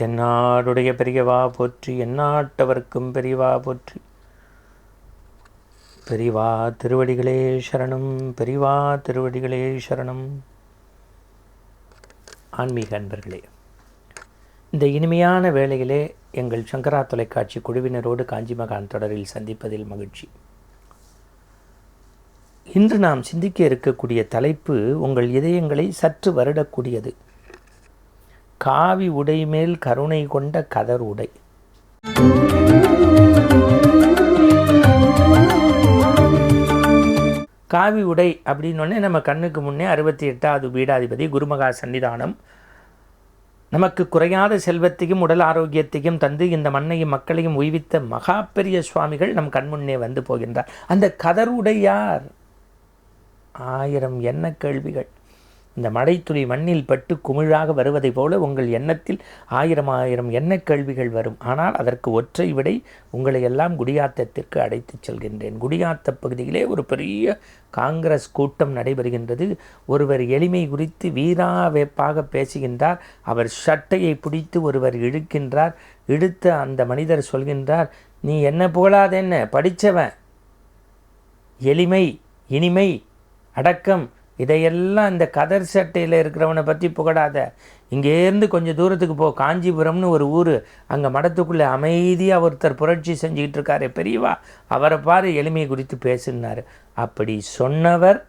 தென்னாடுடைய பெரியவா போற்றி எந்நாட்டவர்க்கும் பெரியவா போற்றி. பெரியவா திருவடிகளே சரணம் பெரிவா திருவடிகளே சரணம். ஆன்மீக அன்பர்களே இந்த இனிமையான வேளையிலே எங்கள் சங்கரா தொலைக்காட்சி குழுவினரோடு காஞ்சி மகான் தொடரில் சந்திப்பதில் மகிழ்ச்சி. இன்று நாம் சிந்திக்க இருக்கக்கூடிய தலைப்பு உங்கள் இதயங்களை சற்று வருடக்கூடியது. காவி உடை மேல் கருணை கொண்ட கதர் உடை. காவி உடை அப்படின்னோடனே நம்ம கண்ணுக்கு முன்னே அறுபத்தி எட்டாவது பீடாதிபதி குருமகா சன்னிதானம். நமக்கு குறையாத செல்வத்தையும் உடல் ஆரோக்கியத்தையும் தந்து இந்த மண்ணையும் மக்களையும் உய்வித்த மகா பெரிய சுவாமிகள் நம் கண்முன்னே வந்து போகின்றார். அந்த கதர் உடை யார்? ஆயிரம் என்ன கேள்விகள். இந்த மழைத்துளி மண்ணில் பட்டு குமிழாக வருவதைப் போல உங்கள் எண்ணத்தில் ஆயிரம் ஆயிரம் எண்ண கேள்விகள் வரும். ஆனால் அதற்கு ஒற்றை விடை உங்களை எல்லாம் குடியாத்தத்திற்கு அழைத்துச் செல்கின்றேன். குடியாத்த பகுதியிலே ஒரு பெரிய காங்கிரஸ் கூட்டம் நடைபெறுகின்றது. ஒருவர் எளிமை குறித்து வீராவேப்பாக பேசுகின்றார். அவர் சட்டையை பிடித்து ஒருவர் இழுக்கின்றார். இழுத்த அந்த மனிதர் சொல்கின்றார் நீ என்ன புகழாதென்ன படித்தவன் எளிமை இனிமை அடக்கம் இதையெல்லாம் இந்த கதர் சட்டையில் இருக்கிறவனை பற்றி புகழாத. இங்கேருந்து கொஞ்சம் தூரத்துக்கு போ. காஞ்சிபுரம்னு ஒரு ஊர். அங்கே மடத்துக்குள்ளே அமைதியாக ஒருத்தர் புரட்சி செஞ்சுக்கிட்டு இருக்காரு பெரியவா. அவரை பாரு எளிமையை குறித்து பேசினார். அப்படி சொன்னவர்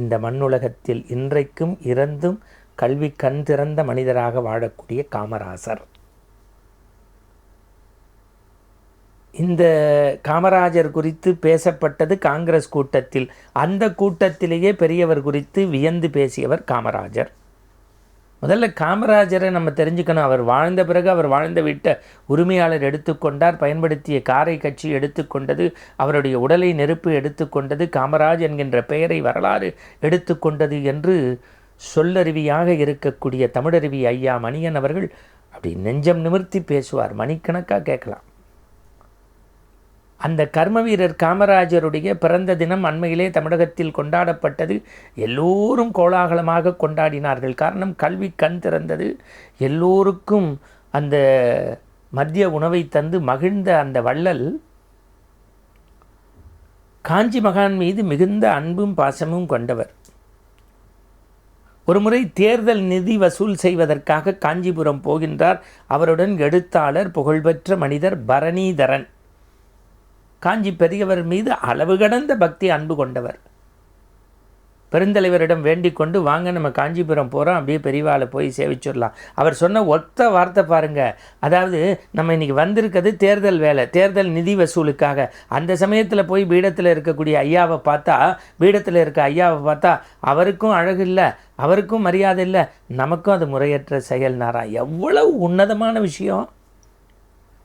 இந்த மண்ணுலகத்தில் இன்றைக்கும் இறந்தும் கல்வி கண் திறந்த மனிதராக வாழக்கூடிய காமராசர். இந்த காமராஜர் குறித்து பேசப்பட்டது காங்கிரஸ் கூட்டத்தில். அந்த கூட்டத்திலேயே பெரியவர் குறித்து வியந்து பேசியவர் காமராஜர். முதல்ல காமராஜரை நம்ம தெரிஞ்சுக்கணும். அவர் வாழ்ந்த பிறகு அவர் வாழ்ந்த வீட்டை உரிமையாளர் எடுத்துக்கொண்டார் பயன்படுத்திய காரை கட்சி எடுத்துக்கொண்டது அவருடைய உடலை நெருப்பு எடுத்துக்கொண்டது காமராஜ் என்கின்ற பெயரை வரலாறு எடுத்துக்கொண்டது என்று சொல்லருவியாக இருக்கக்கூடிய தமிழருவி ஐயா மணியன் அவர்கள் அப்படி நெஞ்சம் நிமிர்த்தி பேசுவார். மணிக்கணக்காக கேட்கலாம். அந்த கர்ம வீரர் காமராஜருடைய பிறந்த தினம் அண்மையிலே தமிழகத்தில் கொண்டாடப்பட்டது. எல்லோரும் கோலாகலமாக கொண்டாடினார்கள். காரணம் கல்வி கண் திறந்தது. எல்லோருக்கும் அந்த மத்திய உணவை தந்து மகிழ்ந்த அந்த வள்ளல் காஞ்சி மகான் மீது மிகுந்த அன்பும் பாசமும் கொண்டவர். ஒருமுறை தேர்தல் நிதி வசூல் செய்வதற்காக காஞ்சிபுரம் போகின்றார். அவருடன் எழுத்தாளர் புகழ்பெற்ற மனிதர் பரணிதரன். காஞ்சி பெரியவர் மீது அளவு கடந்த பக்தி அன்பு கொண்டவர். பெருந்தலைவரிடம் வேண்டிக் கொண்டு வாங்க நம்ம காஞ்சிபுரம் போகிறோம் அப்படியே பெரியவாளை போய் சேவிச்சிடலாம் அவர் சொன்ன ஒத்த வார்த்தை பாருங்க. அதாவது நம்ம இன்றைக்கி வந்திருக்கிறது தேர்தல் வேலை தேர்தல் நிதி வசூலுக்காக. அந்த சமயத்தில் போய் பீடத்தில் இருக்கக்கூடிய ஐயாவை பார்த்தா பீடத்தில் இருக்க ஐயாவை பார்த்தா அவருக்கும் அழகு இல்லை அவருக்கும் மரியாதை இல்லை நமக்கும் அது முறையற்ற செயல்னாரா? எவ்வளவு உன்னதமான விஷயம்.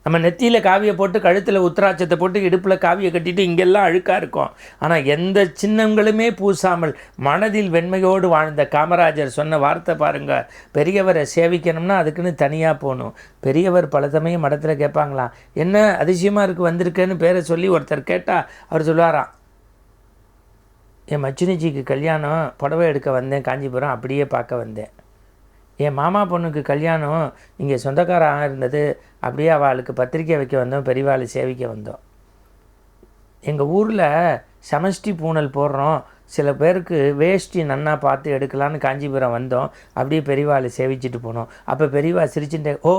நம்ம நெத்தியில் காவியை போட்டு கழுத்தில் உத்தராட்சத்தை போட்டு இடுப்பில் காவியை கட்டிட்டு இங்கெல்லாம் அழுக்காக இருக்கும். ஆனால் எந்த சின்னங்களுமே பூசாமல் மனதில் வெண்மையோடு வாழ்ந்த காமராஜர் சொன்ன வார்த்தை பாருங்கள் பெரியவரை சேவிக்கணும்னா அதுக்குன்னு தனியாக போகணும். பெரியவர் பல சமயம் மடத்தில் கேட்பாங்களாம் என்ன அதிசயமாக இருக்குது வந்திருக்கேன்னு பேரை சொல்லி ஒருத்தர் கேட்டால் அவர் சொல்லுவாராம் என் மச்சினிச்சிக்கு கல்யாணம் புடவை எடுக்க வந்தேன் காஞ்சிபுரம் அப்படியே பார்க்க வந்தேன். என் மாமா பொண்ணுக்கு கல்யாணம் இங்கே சொந்தக்காராக இருந்தது அப்படியே அவளுக்கு பத்திரிக்கை வைக்க வந்தோம் பெரியவாளை சேவிக்க வந்தோம். எங்கள் ஊரில் சமஷ்டி பூனல் போடுறோம். சில பேருக்கு வேஷ்டி நன்னா பார்த்து எடுக்கலான்னு காஞ்சிபுரம் வந்தோம். அப்படியே பெரியவாளை சேவிச்சுட்டு போனோம். அப்போ பெரியவா சிரிச்சுட்டே ஓ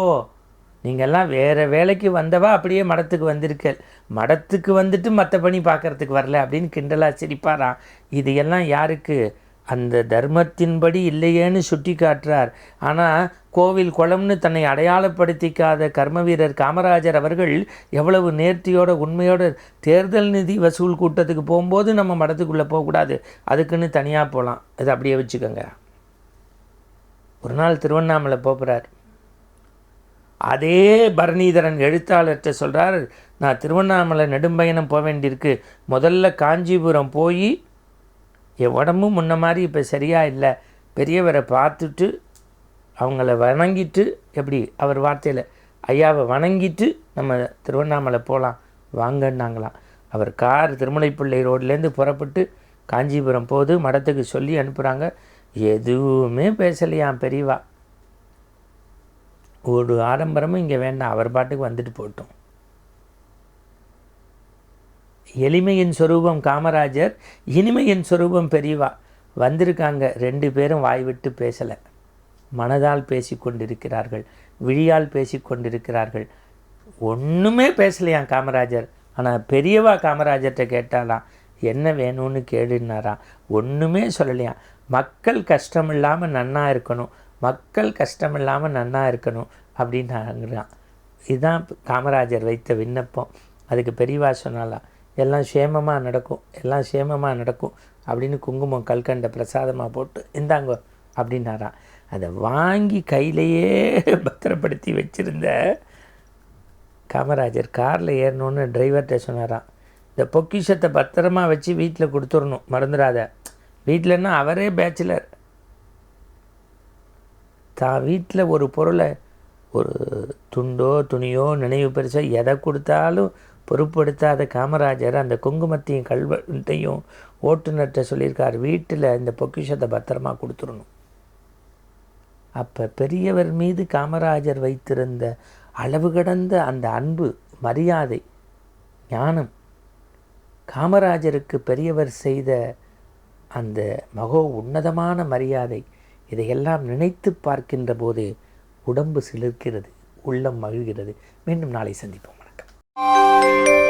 நீங்கள்லாம் வேறு வேலைக்கு வந்தவா? அப்படியே மடத்துக்கு வந்திருக்க மடத்துக்கு வந்துட்டு மற்ற பணி பார்க்குறதுக்கு வரல அப்படின்னு கிண்டலாக சிரிப்பாராம். இது எல்லாம் யாருக்கு? அந்த தர்மத்தின்படி இல்லையேன்னு சுட்டி காட்டுறார். ஆனால் கோவில் குளம்னு தன்னை அடையாளப்படுத்திக்காத கர்ம வீரர் காமராஜர் அவர்கள் எவ்வளவு நேர்த்தியோட உண்மையோட தேர்தல் நிதி வசூல் கூட்டத்துக்கு போகும்போது நம்ம மடத்துக்குள்ளே போகக்கூடாது. அதுக்குன்னு தனியாக போகலாம் அது அப்படியே வச்சுக்கோங்க. ஒரு நாள் திருவண்ணாமலை போகிறார் அதே பரணிதரன் எழுத்தாளர்கிட்ட சொல்கிறார் நான் திருவண்ணாமலை நெடும்பயணம் போக வேண்டியிருக்கு. முதல்ல காஞ்சிபுரம் போய் என் உடம்பும் முன்ன மாதிரி இப்போ சரியாக இல்லை. பெரியவரை பார்த்துட்டு அவங்கள வணங்கிட்டு எப்படி அவர் வார்த்தையில் ஐயாவை வணங்கிட்டு நம்ம திருவண்ணாமலை போகலாம் வாங்கன்னாங்களாம். அவர் கார் திருமலைப்பிள்ளை ரோட்லேருந்து புறப்பட்டு காஞ்சிபுரம் போது மடத்துக்கு சொல்லி அனுப்புகிறாங்க எதுவுமே பேசலையாம் பெரியவா? ஒரு ஆடம்பரமும் இங்கே வேண்டாம். அவர் பாட்டுக்கு வந்துட்டு போட்டோம் எளிமையின் சொரூபம் காமராஜர் இனிமையின் சொரூபம் பெரியவா. வந்திருக்காங்க. ரெண்டு பேரும் வாய் விட்டு பேசலை. மனதால் பேசி கொண்டிருக்கிறார்கள். விழியால் பேசி கொண்டிருக்கிறார்கள். ஒன்றுமே பேசலையாம் காமராஜர். ஆனால் பெரியவா காமராஜர்கிட்ட கேட்டாலாம் என்ன வேணும்னு கேளுன்னாராம் ஒன்றுமே சொல்லலையாம். மக்கள் கஷ்டம் இல்லாமல் நன்னா இருக்கணும். மக்கள் கஷ்டம் இல்லாமல் நன்னா இருக்கணும். அப்படின்னாங்கிறான் இதுதான் காமராஜர் வைத்த விண்ணப்பம். அதுக்கு பெரியவா சொன்னாலாம் எல்லாம் சேமமாக நடக்கும் எல்லாம் சேமமாக நடக்கும் அப்படின்னு குங்குமம் கல்கண்டை பிரசாதமாக போட்டு இந்தாங்க அப்படின்னாராம் அதை வாங்கி கையிலையே பத்திரப்படுத்தி வச்சுருந்த காமராஜர் காரில் ஏறணுன்னு டிரைவர்கிட்ட சொன்னாராம் இந்த பொக்கிஷத்தை பத்திரமா வச்சு வீட்டில் கொடுத்துடணும் மறந்துடாத. வீட்டிலன்னா அவரே பேச்சுலர் தான் வீட்டில் ஒரு பொருளை ஒரு துண்டோ துணியோ நினைவு பரிசோ எதை கொடுத்தாலும் பொருட்படுத்தாத காமராஜர் அந்த குங்குமத்தையும் கல்வெட்டையும் ஓட்டுநர்கிட்ட சொல்லியிருக்கார். வீட்டில் இந்த பொக்கிஷத்தை பத்திரமா கொடுத்துடணும். அப்போ பெரியவர் மீது காமராஜர் வைத்திருந்த அளவு கடந்த அந்த அன்பு மரியாதை ஞானம் காமராஜருக்கு பெரியவர் செய்த அந்த மகோ உன்னதமான மரியாதை இதையெல்லாம் நினைத்து பார்க்கின்ற போது உடம்பு சிலிர்க்கிறது உள்ளம் மகிழ்கிறது. மீண்டும் நாளை சந்திப்போம். வணக்கம்.